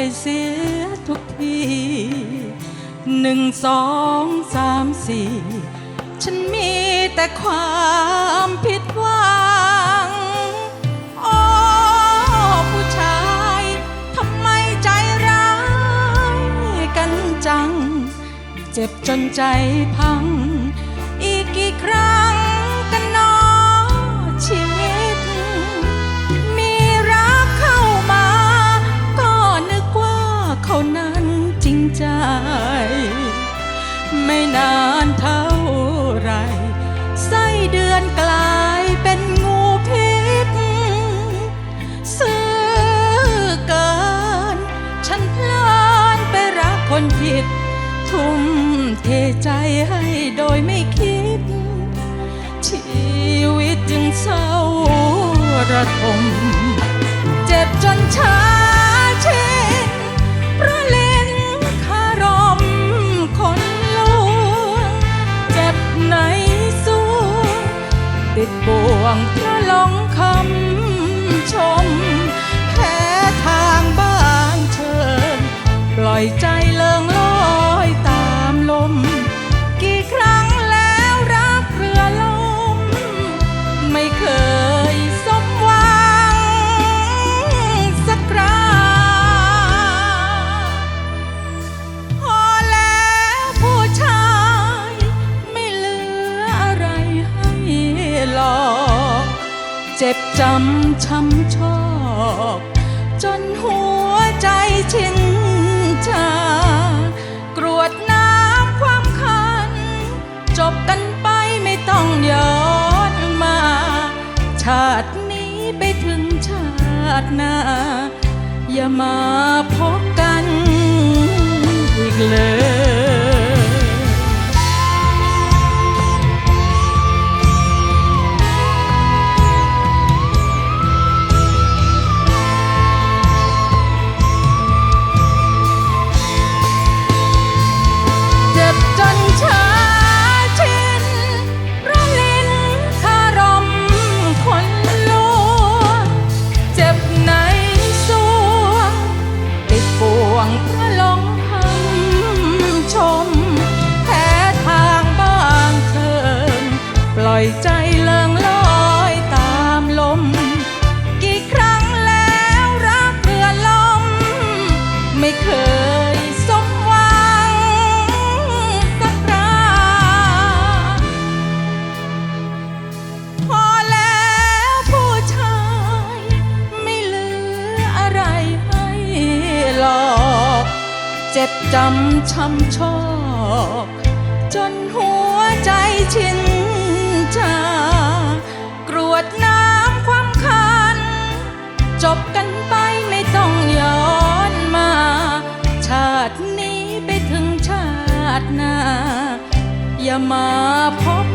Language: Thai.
ไปเสียทุกทีหนึ่งสองสามสี่ฉันมีแต่ความผิดหวัง โอ้ผู้ชายทำไมใจร้ายกันจัง เจ็บจนใจพัง อีกกี่ครั้ง ฉันพลานไปรักคนผิด ทุ่มเทใจให้โดยไม่คิด ชีวิตจึงเศร้าระทม เจ็บจนชาชินเพราะเล่นคารมคนลวง เจ็บในสวงติดบ่วงเพราะหลง อยใจเลิงลอยตามลม กี่ครั้งแล้วรักเรือลม ไม่เคยสมหวังสักคราพอแล้วผู้ชายไม่เหลืออะไรให้หลอก เจ็บจำช้ำชอก จนหัวใจชิน หน้า อย่ามาพบกันอีกเลย อยใจเลิงลอยตามลม กี่ครั้งแล้วรักเรือลม ไม่เคยสมหวังสักคราพอแล้วผู้ชาย ไม่เหลืออะไรให้หลอก เจ็บจำช้ำชอกจนหัวใจชิน จากรวดน้ำความคัน จบกันไปไม่ต้องย้อนมา ชาตินี้ไปถึงชาติหน้า อย่ามาพบ